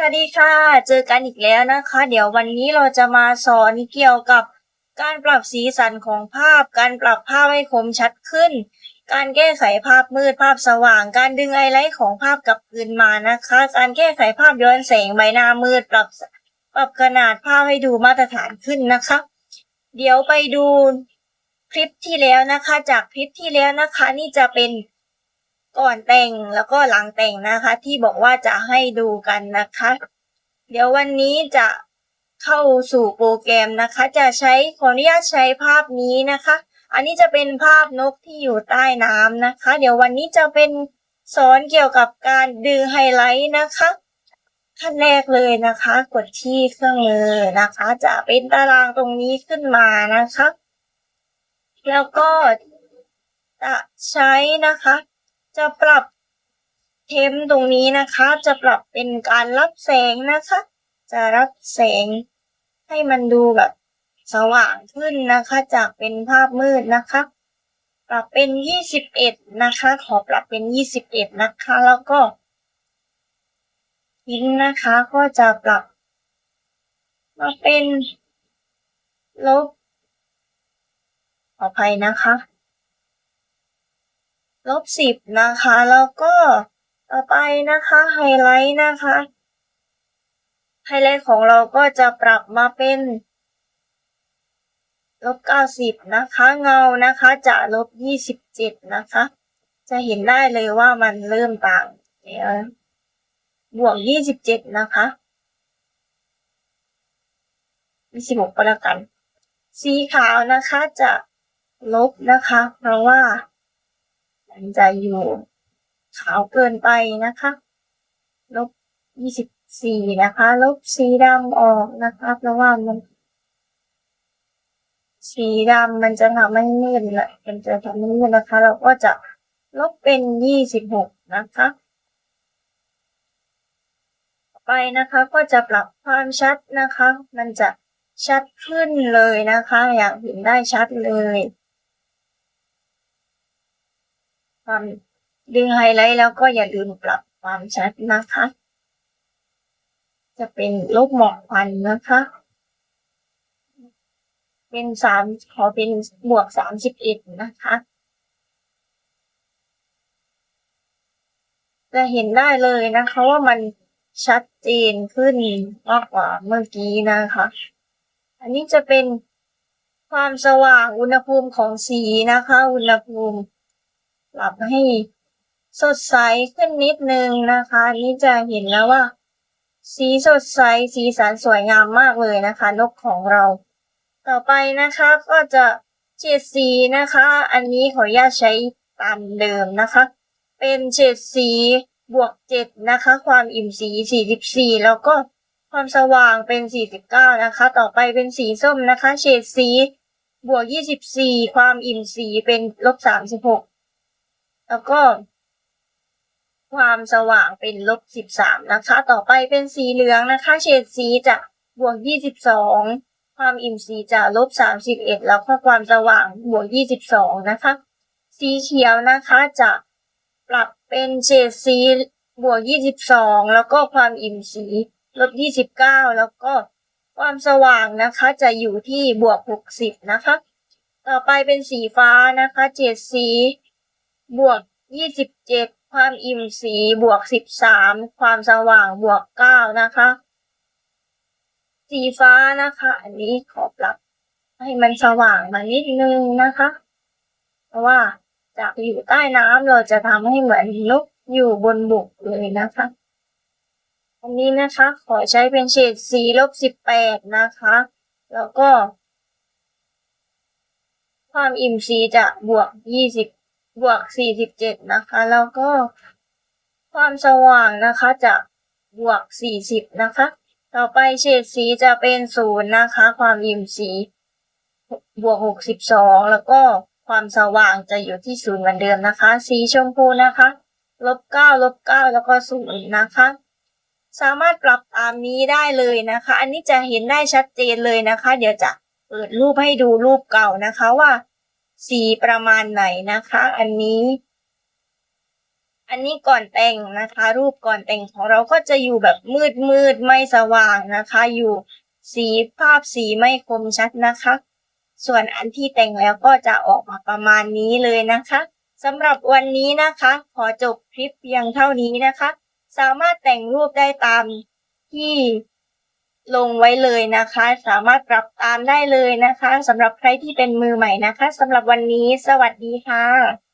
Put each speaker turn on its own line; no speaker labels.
สวัสดีค่ะ เจอกันอีกแล้วนะคะ เดี๋ยววันนี้เราจะมาสอนเกี่ยวกับการปรับสีสันของภาพ การปรับภาพให้คมชัดขึ้น การแก้ไขภาพมืดภาพสว่าง การดึงไฮไลท์ของภาพกลับคืนมานะคะ การแก้ไขภาพย้อนแสงใบหน้ามืด ปรับปรับขนาดภาพให้ดูมาตรฐานขึ้นนะคะ เดี๋ยวไปดูคลิปที่แล้วนะคะ จากคลิปที่แล้วนะคะ นี่จะเป็น ก่อนแต่งแล้วก็หลังแต่งนะคะ ที่บอกว่าจะให้ดูกันนะคะ เดี๋ยววันนี้จะเข้าสู่โปรแกรมนะคะ จะใช้ขออนุญาตใช้ภาพนี้นะคะ อันนี้จะเป็นภาพนกที่อยู่ใต้น้ำนะคะ เดี๋ยววันนี้จะเป็นสอนเกี่ยวกับการดึงไฮไลท์นะคะขั้นแรกเลยนะคะ กดที่เครื่องมือนะคะ จะเป็นตารางตรงนี้ขึ้นมานะคะ แล้วก็จะใช้นะคะ จะปรับเทมตรงนี้นะคะ จะปรับเป็นการรับแสงนะคะ จะรับแสงให้มันดูแบบสว่างขึ้นนะคะ จากเป็นภาพมืดนะคะ ปรับเป็นยี่สิบเอ็ดนะคะ ขอปรับเป็นยี่สิบเอ็ดนะคะ แล้วก็ทิ้งนะคะก็จะปรับ มาเป็นลบขออภัยนะคะ ลบสิบนะคะ แล้วก็ต่อไปนะคะไฮไลท์นะคะไฮไลท์ของเราก็จะปรับมาเป็นลบเก้าสิบนะคะ เงานะคะจะลบยี่สิบเจ็ดนะคะ จะเห็นได้เลยว่ามันเริ่มต่างเดี๋ยวบวกยี่สิบเจ็ดนะคะยี่สิบหกก็แล้วกัน สีขาวนะคะจะลบนะคะ เพราะว่า มันจะอยู่ขาวเกินไปนะคะ ลบยี่สิบสี่นะคะ ลบสีดำออกนะคะ เพราะว่ามัน สีดำมันจะทำให้มืดละมันจะทำให้มืดนะคะ เราก็จะลบเป็นยี่สิบหกนะคะไปนะคะก็จะปรับความชัดนะคะ มันจะชัดขึ้นเลยนะคะ อยางเห็นได้ชัดเลย ความดึงไฮไลท์แล้วก็อย่าลืมปรับความชัดนะคะ จะเป็นลบหมอกควันนะคะ เป็นสามขอเป็นบวกสามสิบเอ็ดนะคะ จะเห็นได้เลยนะคะว่ามันชัดเจนขึ้นมากกว่าเมื่อกี้นะคะ อันนี้จะเป็นความสว่างอุณหภูมิของสีนะคะ อุณหภูมิ ปรับให้สดใสขึ้นนิดนึงนะคะนนี่จะเห็นแล้วว่า สีสดใสสีสันสวยงามมากเลยนะคะนกของเรา ต่อไปนะคะก็จะเฉดสีนะคะ อันนี้ขออนุญาตใช้ตามเดิมนะคะ เป็นเฉดสีบวกเจ็ดนะคะ ความอิ่มสีสี่สิบสี่แล้วก็ความสว่างเป็นสี่สิบเก้านะคะ ต่อไปเป็นสีส้มนะคะ เฉดสีบวกยี่สิบสี่ความอิ่มสีเป็นลบสามสิบหก แล้วก็ ความสว่างเป็นลบสิบสามนะคะ ต่อไปเป็นสีเหลืองนะคะ เฉดสีจะบวกยี่สิบสองความอิ่มสีจะลบสามสิบเอ็ดแล้วก็ความสว่างบวกยี่สิบสองนะคะ สีเขียวนะคะจะปรับเป็นเฉดสีบวกยี่สิบสองแล้วก็ความอิ่มสีลบยี่สิบเก้าแล้วก็ความสว่างนะคะจะอยู่ที่บวกหกสิบนะคะ ต่อไปเป็นสีฟ้านะคะเฉดสี บวกยี่สิบเจ็ดความอิ่มสีบวกสิบสามความสว่างบวกเก้านะคะ สีฟ้านะคะ อันนี้ขอปรับให้มันสว่างมานิดนึงนะคะ เพราะว่าจากอยู่ใต้น้ำเราจะทำให้เหมือนนกอยู่บนบกเลยนะคะ อันนี้นะคะ ขอใช้เป็นเฉดสีลบสิบแปดนะคะ แล้วก็ ความอิ่มสีจะบวกยี่สิบ บวกสี่สิบเจ็ดนะคะ แล้วก็ความสว่างนะคะจะบวกสี่สิบนะคะ ต่อไปเฉดสีจะเป็นศูนย์นะคะ ความอิ่มสีบวกหกสิบสองแล้วก็ความสว่างจะอยู่ที่ศูนย์เหมือนเดิมนะคะ สีชมพูนะคะลบเก้าลบเก้าแล้วก็ศูนย์นะคะ สามารถปรับตามนี้ได้เลยนะคะ อันนี้จะเห็นได้ชัดเจนเลยนะคะ เดี๋ยวจะเปิดรูปให้ดูรูปเก่านะคะว่า สีประมาณไหนนะคะ อันนี้ อันนี้ก่อนแต่งนะคะ รูปก่อนแต่งของเราก็จะอยู่แบบมืดมืดไม่สว่างนะคะ อยู่สีภาพสีไม่คมชัดนะคะ ส่วนอันที่แต่งแล้วก็จะออกมาประมาณนี้เลยนะคะสำหรับวันนี้นะคะ ขอจบคลิปเพียงเท่านี้นะคะ สามารถแต่งรูปได้ตามที่ ลงไว้เลยนะคะ สามารถปรับตามได้เลยนะคะสำหรับใครที่เป็นมือใหม่นะคะสำหรับวันนี้ สวัสดีค่ะ